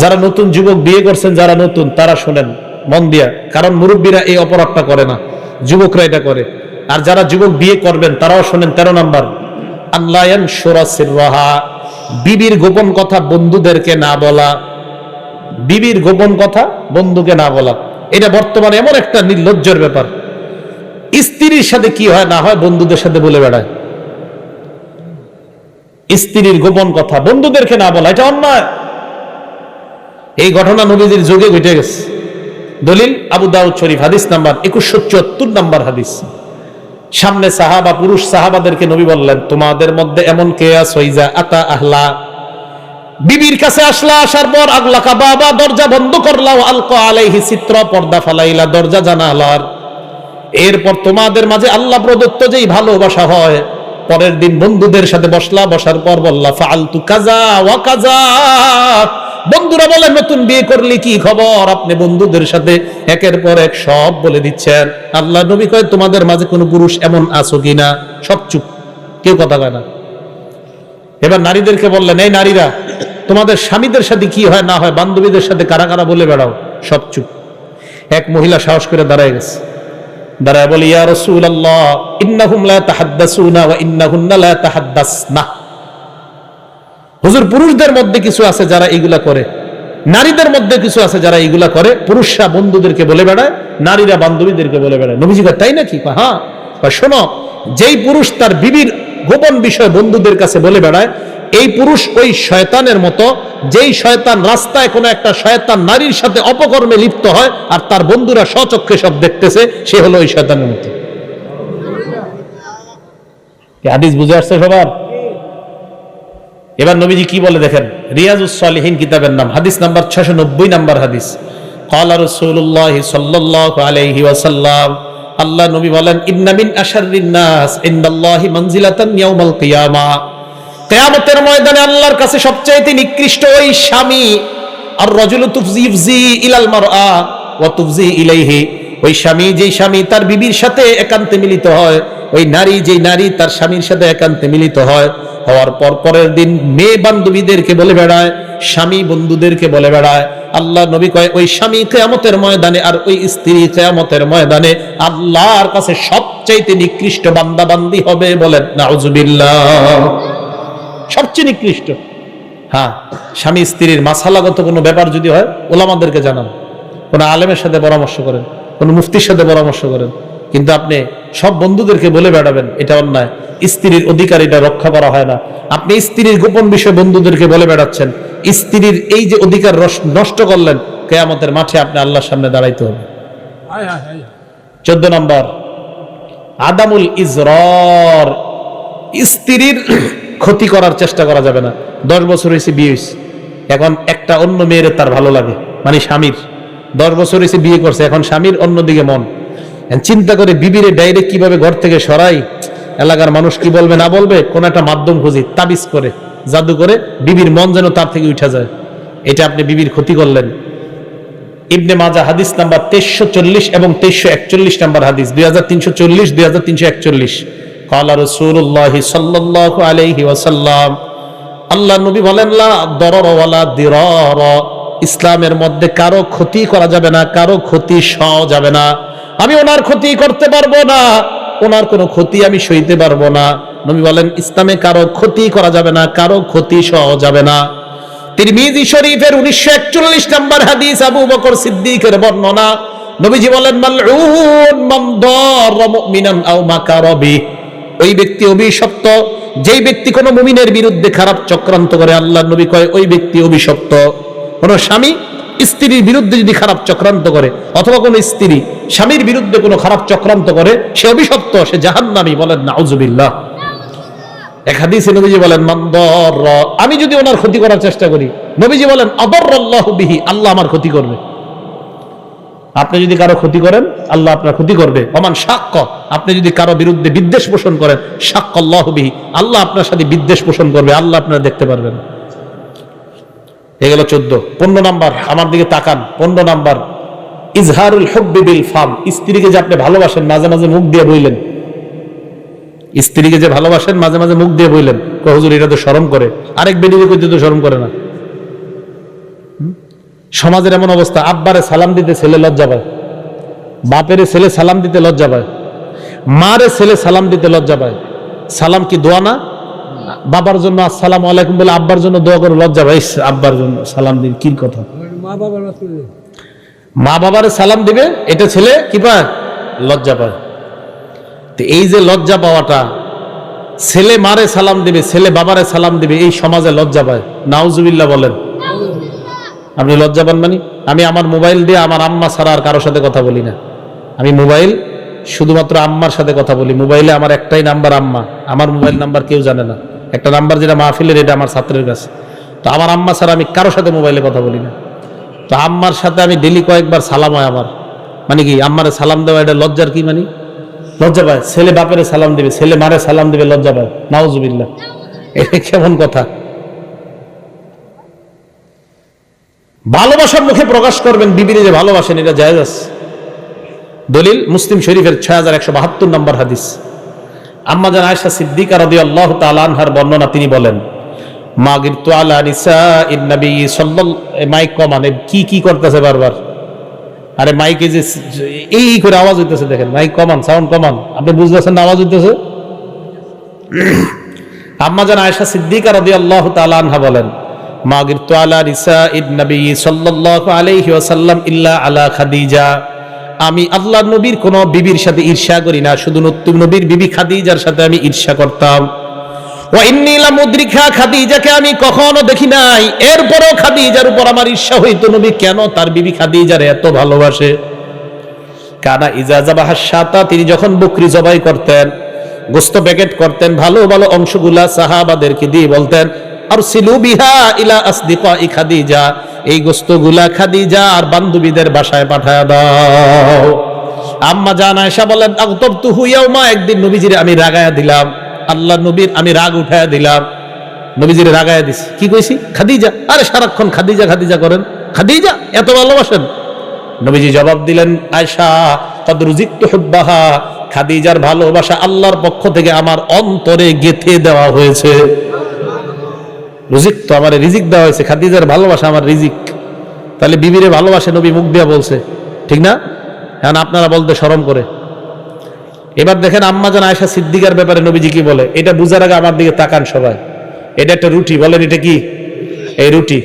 যারা নতুন যুবক বিয়ে করছেন, যারা নতুন, তারা শোনেন, মন দিয়া। কারণ মুরব্বীরা এই অপরাধটা করে না, যুবকরা এটা করে। আর যারা যুবক বিয়ে করবেন, তারাও শোনেন, তেরো নাম্বার আল্লায়ন সোরাসিরহা বিবির গোপন কথা বন্ধুদেরকে না বলা, বিবির গোপন কথা বন্ধুকে না বলা। এটা বর্তমানে এমন একটা নির্লজ্জের ব্যাপার। স্ত্রীর সাথে কি হয়, না হয় বন্ধুদের সাথে বলে বেড়ায়। স্ত্রীর গোপন কথা বন্ধুদেরকে না বলা, এটা অন্যায়। এই ঘটনা নবীদের যুগে ঘটে গেছে। দলিল, আবু দাউদ শরীফ, হাদিস নাম্বার একুশশো চুয়াত্তর নাম্বার হাদিস। সামনে সাহাবা, পুরুষ সাহাবাদেরকে নবী বললেন, তোমাদের মধ্যে এমন কে সইজা আতা আহলা। বিবির কাছে আসলা, আসার পর আগলা বাবা, দরজা বন্ধ করলাও। আলকো আলাইহি চিত্র পর্দা ফালাইলা, দরজা জানালার। এরপর তোমাদের মাঝে আল্লাহ প্রদত্ত যেই ভালোবাসা হয়, পরের দিন বন্ধুদের সাথে বসলা, বসার পর বললা ফালতু কাজা ওয়া কাজা বন্ধুরা বলে, নতুন বিয়ে করলি কি খবর? আপনি বন্ধুদের সাথে একের পর এক সব বলে দিচ্ছেন। আল্লাহ নবী কয়, তোমাদের মাঝে কোনো পুরুষ এমন আছো কিনা? সব চুপ, কেউ কথা কয় না। এবার নারীদেরকে বললেন, এই নারীরা, তোমাদের স্বামীদের সাথে কি হয়, না হয়, বান্ধবীদের সাথে কারা কারা বলে বেড়াও? সব চুপ। এক মহিলা সাহস করে দাঁড়ায় গেছে। দাঁড়ায় বলে, ইয়া রসুল রাসূলুল্লাহ, ইন্নাহুম লা তাহাদ্দাসুনা ওয়া ইন্নাহুন্না লা তাহাদ্দাসনা। হুজুর পুরুষদের মধ্যে কিছু আছে যারা এগুলা করে। নারীদের মধ্যে কিছু আছে যারা এগুলা করে। পুরুষরা বন্ধুদেরকে বলে বেড়ায় নারীরা বান্ধবীদেরকে বলে বেড়ায়। নবীজি কয়, তাই নাকি? হ্যাঁ। কয়, শোনো যেই পুরুষ তার বিবির গোপন বিষয় বন্ধুদের কাছে বলে বেড়ায় এই পুরুষ ওই শয়তানের মতো যেই শয়তান রাস্তায় কোনো একটা শয়তান নারীর সাথে অপকর্মে লিপ্ত হয় আর তার বন্ধুরা স্বচক্ষে সব দেখতেছে সে হলো ওই শয়তানের মতো। হাদিস বুঝে আসছে সবার? এবার নবীজি কি বলে দেখেন? রিয়াজুসলিহীন কিতাবের নাম। হাদিস নাম্বার ছশো নব্বই নাম্বার হাদিস। কলা রসুল্লাহ সাল্লাহ আলহি আল্লাহ নবী বলেন ইন্নামিন আশারিন্নাস ইন্দাল্লাহি মঞ্জিলাতান কিয়ামা। ময়দানে আল্লাহর কাছে সবচেয়ে নিকৃষ্ট ওই স্বামী আর রজুল তুফজি ইলাল তুফজি ইলাইহি। ওই স্বামী যেই স্বামী তার বিবির সাথে একান্তে মিলিত হয়, ওই নারী যেই নারী তার স্বামীর সাথে একান্তে মিলিত হয়। হওয়ার পর পরের দিন মেয়ে বান্ধবীদেরকে বলে বেড়ায়, স্বামী বন্ধুদেরকে বলে বেড়ায়। আল্লাহ নবী কয়, ওই স্বামী কেয়ামতের ময়দানে আর ওই স্ত্রী কেয়ামতের ময়দানে আল্লাহর কাছে সবচাইতে নিকৃষ্ট বান্দা বান্দি হবে বলেন। নাউজুবিল্লাহ। সবচেয়ে নিকৃষ্ট। হ্যাঁ স্বামী স্ত্রীর মাসালাগত কোনো ব্যাপার যদি হয়, ওলামাদেরকে জানান। কোনো আলেমের সাথে পরামর্শ করেন, কোনো মুফতির সাথে পরামর্শ করেন। কিন্তু আপনি সব বন্ধুদেরকে বলে বেড়াবেন এটা অন্যায়। স্ত্রীর অধিকার এটা রক্ষা করা হয় না। আপনি স্ত্রীর গোপন বিষয় বন্ধুদেরকে বলে বেড়াচ্ছেন স্ত্রীর এই যে অধিকার নষ্ট করলেন কেয়ামতের মাঠে আপনি আল্লাহর সামনে দাঁড়াইতে হবে। চোদ্দ নম্বর আদামুল ইজরর স্ত্রীর ক্ষতি করার চেষ্টা করা যাবে না। দশ বছর হয়েছে বিয়ে হয়েছে এখন একটা অন্য মেয়ের তার ভালো লাগে মানে স্বামীর। দশ বছর হয়েছে বিয়ে করছে এখন স্বামীর অন্যদিকে মন। চিন্তা করে বিবিরে ডাইরেক্ট কীভাবে ঘর থেকে সরাই? এলাকার মানুষ কি বলবে, না বলবে? কোন একটা মাধ্যম খুঁজি, তাবিজ করে, জাদু করে বিবির মন যেন তার থেকে উঠা যায়। এটা আপনি বিবির ক্ষতি করলেন। ইবনে মাজা হাদিস নাম্বার তেইশশো চল্লিশ এবং তেইশশো একচল্লিশ নাম্বার হাদিস, দুই হাজার তিনশো চল্লিশ, দুই হাজার তিনশো একচল্লিশ। কালা রসুল্লাহ সাল্লাহ আলাইহি ওয়াসাল্লাম আল্লাহ নবী বলেন, লা দরর ওয়ালা দিরর। ইসলামের মধ্যে কারও ক্ষতি করা যাবে না, কারও ক্ষতি সহ যাবে না। আমি ওনার ক্ষতি করতে পারব না, ওনার কোনো ক্ষতি আমি সইতে পারব না। নবী বলেন, ইসলামে কারও ক্ষতি করা যাবে না, কারও ক্ষতি সহ যাবে না। তিরমিজি শরীফের উনিশশো একচল্লিশ নম্বর হাদিস আবু বকর সিদ্দিকের বর্ণনা। নবীজি বলেন ওই ব্যক্তি অভিশপ্ত, যেই ব্যক্তি কোনো মুমিনের বিরুদ্ধে খারাপ চক্রান্ত করে, আল্লাহ নবী কয়, ওই ব্যক্তি অভিশপ্ত। কোন স্বামী স্ত্রীর বিরুদ্ধে যদি খারাপ চক্রান্ত করে, অথবা কোনো স্ত্রী স্বামীর বিরুদ্ধে কোনো খারাপ চক্রান্ত করে, সে অভিশপ্ত, সে জাহান্নামী বলেন, নাউজুবিল্লাহ। এক হাদিসে নবীজি বলেন মান্দর আমি যদি ওনার ক্ষতি করার চেষ্টা করি, নবীজি বলেন অদর বিহি, আল্লাহ আমার ক্ষতি করবে। আপনি যদি কারও ক্ষতি করেন, আল্লাহ আপনার ক্ষতি করবে। অমান সাক্ষ্য আপনি যদি কারও বিরুদ্ধে বিদ্বেষ পোষণ করেন সাক্ষ্য আল্লাহ বিহি, আল্লাহ আপনার সাথে বিদ্বেষ পোষণ করবে, আল্লাহ আপনারা দেখতে পারবেন এ গেল চোদ্দ। পনেরো নাম্বার, আমার দিকে তাকান। পনেরো নাম্বার, ইজহারুল ফাম। স্ত্রীকে যে আপনি ভালোবাসেন, মাঝে মাঝে মুখ দিয়ে বইলেন। স্ত্রীকে যে ভালোবাসেন, মাঝে মাঝে মুখ দিয়ে বইলেন। এটা তো শরম করে। আরেক বেডিকে তো শরম করে না। সমাজের এমন অবস্থা, আব্বারে সালাম দিতে ছেলে লজ্জা পায়। বাপেরে ছেলে সালাম দিতে লজ্জা পায়। মারে ছেলে সালাম দিতে লজ্জা পায়। সালাম কি দোয়া না? বাবার জন্য আসসালাম আলাইকুম বলে আব্বার জন্য দোয়া করে লজ্জা ইস, আব্বার জন্য সালাম দিন কি কথা? মা বাবার মা বাবারে সালাম দিবে এটা ছেলে কি পায়? লজ্জা পায়। তো এই যে লজ্জা পাওয়াটা ছেলে মারে সালাম দিবে ছেলে বাবারে সালাম দিবে এই সমাজে লজ্জা পায়। নাউজুবিল্লাহ বলেন। আপনি লজ্জা পান মানে? আমি আমার মোবাইল দিয়ে আমার আম্মা ছাড়া আর কারোর সাথে কথা বলি না। আমি মোবাইল শুধুমাত্র আম্মার সাথে কথা বলি। মোবাইলে আমার একটাই নাম্বার আম্মা। আমার মোবাইল নাম্বার কেউ জানে না। একটা নাম্বার যেটা মাহফিলের, এটা আমার ছাত্রের কাছে। তো আমার আম্মা ছাড়া আমি কারোর সাথে মোবাইলে কথা বলি না। তো আম্মার সাথে আমি ডেলি কয়েকবার সালাম হয় আমার। মানে কি, আম্মারে সালাম দেওয়া এটা লজ্জার কি মানে? লজ্জা পায়। ছেলে বাপেরে সালাম দিবে, ছেলে মারে সালাম দিবে, লজ্জা পায়। নাউজুবিল্লাহ। এটা কেমন কথা। ভালোবাসার মুখে প্রকাশ করবেন বিবিরে যে ভালোবাসেন, এটা জায়েজ আছে। দলিল, মুসলিম শরীফের ছয় হাজার একশো বাহাত্তর নম্বর হাদিস। আম্মা জান আয়সা সিদ্দিকা রদি আল্লাহ তালানহার বর্ণনা তিনি বলেন মাগির তো আলা নিসা ইন্নবী সাল্লাল মাইক কমানে কি কি করতেছে বারবার? আরে মাইকে যে এই করে আওয়াজ হইতেছে দেখেন, মাইক কমান, সাউন্ড কমান, আপনি বুঝতেছেন না আওয়াজ হইতেছে? আম্মা জান আয়েশা সিদ্দিকা রাদিয়াল্লাহু তাআলা আনহা বলেন, মা গিরতু আলা নিসা নবী সাল্লাল্লাহু আলাইহি ওয়াসাল্লাম ইল্লা আলা খাদিজা। আমি আল্লাহ নবীর কোন বিবির সাথে ঈর্ষা করি না, শুধু নতুন নবীর বিবি খাদিজার সাথে আমি ঈর্ষা করতাম। লামুদ্রিকা খাদিজাকে আমি কখনো দেখি নাই। এরপরও খাদিজার উপর আমার ঈর্ষা হইতো, নবী কেন তার বিবি খাদিজার এত ভালোবাসে? কানা ইজাজাবাহ সাতা তিনি যখন বকরি জবাই করতেন, গোস্ত প্যাকেট করতেন, ভালো ভালো অংশগুলা সাহাবাদেরকে দিয়ে বলতেন আর সিলু বিহা ইলা আসদিকা ই খাদিজা। এই গোস্তগুলা খাদিজা আর বান্ধবীদের বাসায় পাঠায় দাও। আম্মা জান আয়েশা বলেন আগতব তু হুইয়াউমা একদিন নবীজিরে আমি রাগায়া দিলাম। আল্লাহ নবীর আমি রাগ উঠায়া দিলাম। নবীজিরে রাগায়া দিছি। কি কইছি? খাদিজা। আরে সারাক্ষণ খাদিজা খাদিজা করেন। খাদিজা, এত ভালোবাসেন? নবীজি জবাব দিলেন আয়সা কদ রুজিকতু হুব্বাহা। খাদিজার ভালোবাসা আল্লাহর পক্ষ থেকে আমার অন্তরে গেথে দেওয়া হয়েছে। রুজিক তো আমার রিজিক দেওয়া হয়েছে, খাদিজার ভালোবাসা আমার রিজিক। তাহলে বিবিরে ভালোবাসে নবী মুখ দিয়া বলছে, ঠিক না? এখন আপনারা বলতে শরম করে। এবার দেখেন আম্মা জান আয়সা সিদ্দিকার ব্যাপারে নবীজি কি বলে, এটা বুঝার আগে আমার দিকে তাকান সবাই। এটা একটা রুটি, বলেন এটা কি? এই রুটি।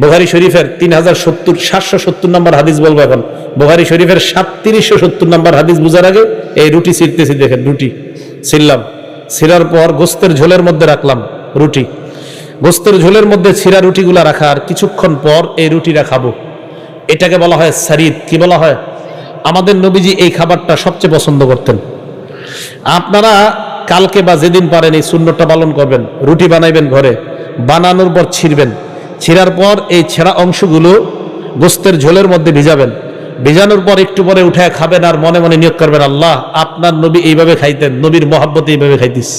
বোহারি শরীফের তিন হাজার সত্তর, সাতশো সত্তর নম্বর হাদিস বলব এখন। বোহারি শরীফের সাতত্রিশশো সত্তর নম্বর হাদিস বুঝার আগে এই রুটি ছিঁড়তেছি, দেখেন রুটি। ছিললাম ছিঁড়ার পর গোস্তের ঝোলের মধ্যে রাখলাম রুটি। গোস্তের ঝোলের মধ্যে ছিঁড়া রুটিগুলা রাখার কিছুক্ষণ পর এই রুটিটা খাব এটাকে বলা হয় সারিদ। কি বলা হয়? আমাদের নবীজি এই খাবারটা সবচেয়ে পছন্দ করতেন। আপনারা কালকে বা যেদিন পারেন এই শূন্যটা পালন করবেন, রুটি বানাইবেন ঘরে, বানানোর পর ছিঁড়বেন। ছিঁড়ার পর এই ছেঁড়া অংশগুলো গোস্তের ঝোলের মধ্যে ভিজাবেন। ভিজানোর পর একটু পরে উঠায় খাবেন আর মনে মনে নিয়োগ করবেন, আল্লাহ, আপনার নবী এইভাবে খাইতেন, নবীর মহাব্বতে এইভাবে খাইতিস।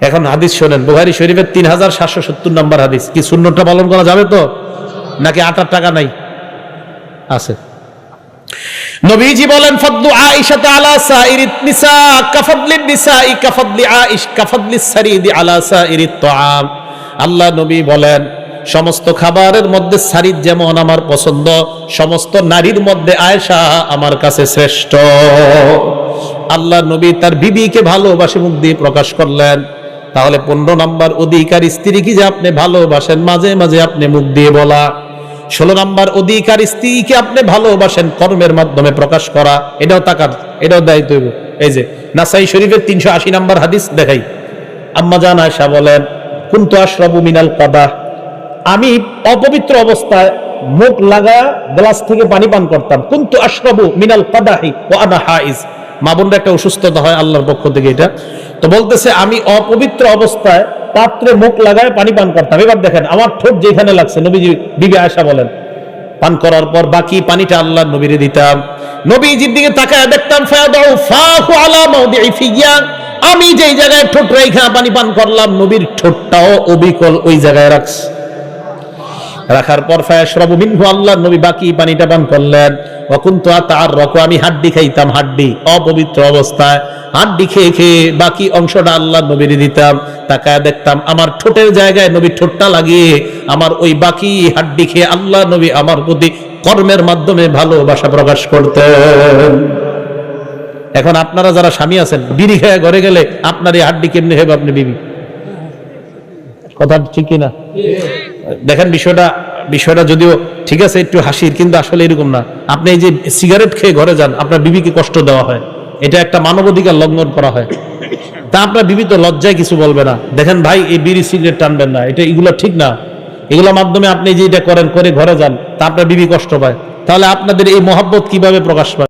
এখন হাদিস শোনেন বুহারি শরীফের তিন হাজার সাতশো সত্তর নম্বর হাদিস। কি শূন্যটা পালন করা যাবে তো? নাকি আটার টাকা নাই? আছে। নবীজি বলেন ফদ্দু আয়েশা আলা সাইরিত নিসা, কাফদলিন নিসাই, কাফদলি আইশ কাফদলি সারিদি আলা সাইরিত তাআম। আল্লাহ নবী বলেন, সমস্ত খাবারের মধ্যে সারিদ যেমন আমার পছন্দ, সমস্ত নারীর মধ্যে আয়েশা আমার কাছে শ্রেষ্ঠ। আল্লাহ নবী তার বিবিকে ভালোবাসে মুখ দিয়ে প্রকাশ করলেন। তাহলে পনেরো নম্বর অধিকার স্ত্রী কি যে আপনি ভালোবাসেন? মাঝে মাঝে আপনি মুখ দিয়ে বলা। ষোলো নম্বর অধিকার স্ত্রীকে আপনি ভালোবাসেন? কর্মের মাধ্যমে প্রকাশ করা। এটাও তাকার এটাও দায়িত্ব এই যে, নাসাই শরীফের তিনশো আশি নম্বর হাদিস দেখাই। আম্মা জান আয়সা বলেন, কুন্তু আশরাবু মিনাল কাদা? আমি অপবিত্র অবস্থায় মুখ লাগা, গ্লাস থেকে পানি পান করতাম। কুন্তু আশরাবু মিনাল কাদাহি ও আনা হাইজ? মা বোনরা একটা অসুস্থতা হয় আল্লাহর পক্ষ থেকে এটা। তো বলতেছে, আমি অপবিত্র অবস্থায় পাত্রে মুখ লাগায় পানি পান করতাম। এবার দেখেন, আমার ঠোঁট যেখানে লাগছে, নবীজি, বিবি আয়সা বলেন, পান করার পর বাকি পানিটা আল্লাহ নবীরে দিতাম। নবীজির দিকে তাকায় দেখতাম আমি যেই জায়গায় ঠোঁট রেখা পানি পান করলাম, নবীর ঠোঁটটাও অবিকল ওই জায়গায় রাখছে। রাখার পর ফায়াশরাবু মিনহু আল্লাহ নবী বাকি পানিটা পান করলেন। অকুন্ত তার রক আমি হাড্ডি খাইতাম, হাড্ডি। অপবিত্র অবস্থায় হাড্ডি খেয়ে খেয়ে বাকি অংশটা আল্লাহ নবীর দিতাম। তাকায় দেখতাম আমার ঠোঁটের জায়গায় নবী ঠোঁটটা লাগিয়ে আমার ওই বাকি হাড্ডি খেয়ে আল্লাহ নবী আমার প্রতি কর্মের মাধ্যমে ভালোবাসা প্রকাশ করতেন। এখন আপনারা যারা স্বামী আছেন, বিড়ি খেয়ে ঘরে গেলে আপনার এই হাড্ডি কেমনি হবে আপনি বিবি? কথা ঠিক কিনা? দেখেন বিষয়টা বিষয়টা যদিও ঠিক আছে, একটু হাসির, কিন্তু আসলে এরকম না। আপনি এই যে সিগারেট খেয়ে ঘরে যান, আপনার বিবিকে কষ্ট দেওয়া হয়। এটা একটা মানবাধিকার লঙ্ঘন করা হয়। তা আপনার বিবি তো লজ্জায় কিছু বলবে না। দেখেন ভাই, এই বিড়ি সিগারেট টানবেন না। এটা এগুলো ঠিক না। এগুলোর মাধ্যমে আপনি যে এটা করেন, করে ঘরে যান, তা আপনার বিবি কষ্ট পায়। তাহলে আপনাদের এই মহাব্বত কীভাবে প্রকাশ পায়?